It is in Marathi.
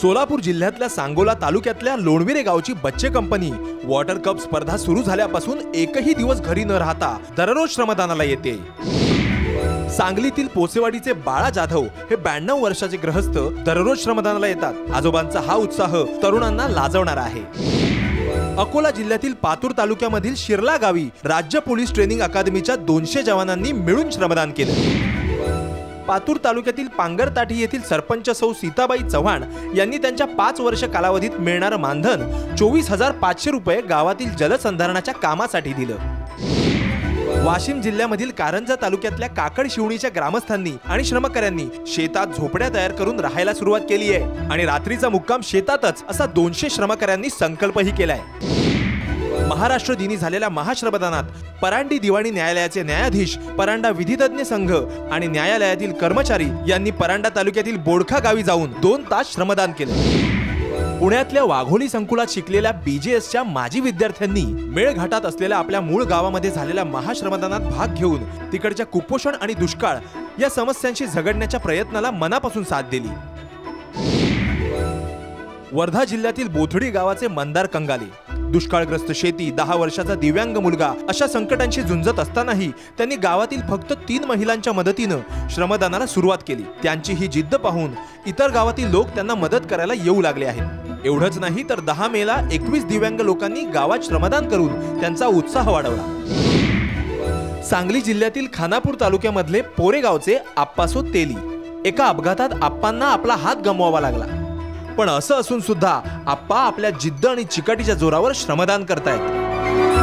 सोलापूर जिल्ह्यातल्या सांगोला तालुक्यातल्या लोणविरे गावची बच्चे कंपनी वॉटर कप स्पर्धा सुरू झाल्यापासून एकही दिवस घरी न राहता दररोज श्रमदानाला येते. सांगलीतील पोसेवाडीचे बाळा जाधव हे ब्याण्णव वर्षाचे ग्रहस्थ दररोज श्रमदानाला येतात. आजोबांचा हा उत्साह तरुणांना लाजवणारा आहे. अकोला जिल्ह्यातील पातूर तालुक्यामधील शिरला गावी राज्य पोलीस ट्रेनिंग अकादमीच्या दोनशे जवानांनी मिळून श्रमदान केलं. पातूर तालुक्यातील पांगरताठी येथील सरपंच सौ सीताबाई चव्हाण यांनी त्यांच्या पाच वर्ष कालावधीत मिळणारं मानधन चोवीस हजार पाचशे रुपये गावातील जलसंधारणाच्या कामासाठी दिलं. वाशिम जिल्ह्यामधील कारंजा तालुक्यातल्या काकड शिवणीच्या ग्रामस्थांनी आणि श्रमकऱ्यांनी शेतात झोपड्या तयार करून राहायला सुरुवात केली आहे. आणि रात्रीचा मुक्काम शेतातच असा दोनशे श्रमकऱ्यांनी संकल्पही केलाय. महाराष्ट्र दिनी झालेल्या महाश्रमदानात परांडी दिवाणी न्यायालयाचे न्यायाधीश परांडा विधितज्ञ संघ आणि न्यायालयातील कर्मचारी यांनी परांडा तालुक्यातील बोडखा गावी जाऊन दोन तास श्रमदान केले. पुण्यातल्या वाघोली संकुलात शिकलेल्या बीजेएसच्या माजी विद्यार्थ्यांनी मेळघाटात असलेल्या आपल्या मूळ गावामध्ये झालेल्या महाश्रमदानात भाग घेऊन तिकडच्या कुपोषण आणि दुष्काळ या समस्यांशी झगडण्याच्या प्रयत्नाला मनापासून साथ दिली. वर्धा जिल्ह्यातील बोथडी गावाचे मंदार कंगाले दुष्काळग्रस्त शेती दहा वर्षाचा दिव्यांग मुलगा अशा संकटांशी झुंजत असतानाही त्यांनी गावातील फक्त तीन महिलांच्या मदतीनं श्रमदानाला सुरुवात केली. त्यांची ही जिद्द पाहून इतर गावातील लोक त्यांना मदत करायला येऊ लागले आहेत. एवढंच नाही तर दहा मेला एकवीस दिव्यांग लोकांनी गावात श्रमदान करून त्यांचा उत्साह वाढवला. सांगली जिल्ह्यातील खानापूर तालुक्यामधले पोरेगावचे आप्पासो तेली. एका अपघातात आप्पांना आपला हात गमवावा लागला. पण असं असून सुद्धा आप्पा आपल्या जिद्द आणि चिकाटीच्या जोरावर श्रमदान करतायत.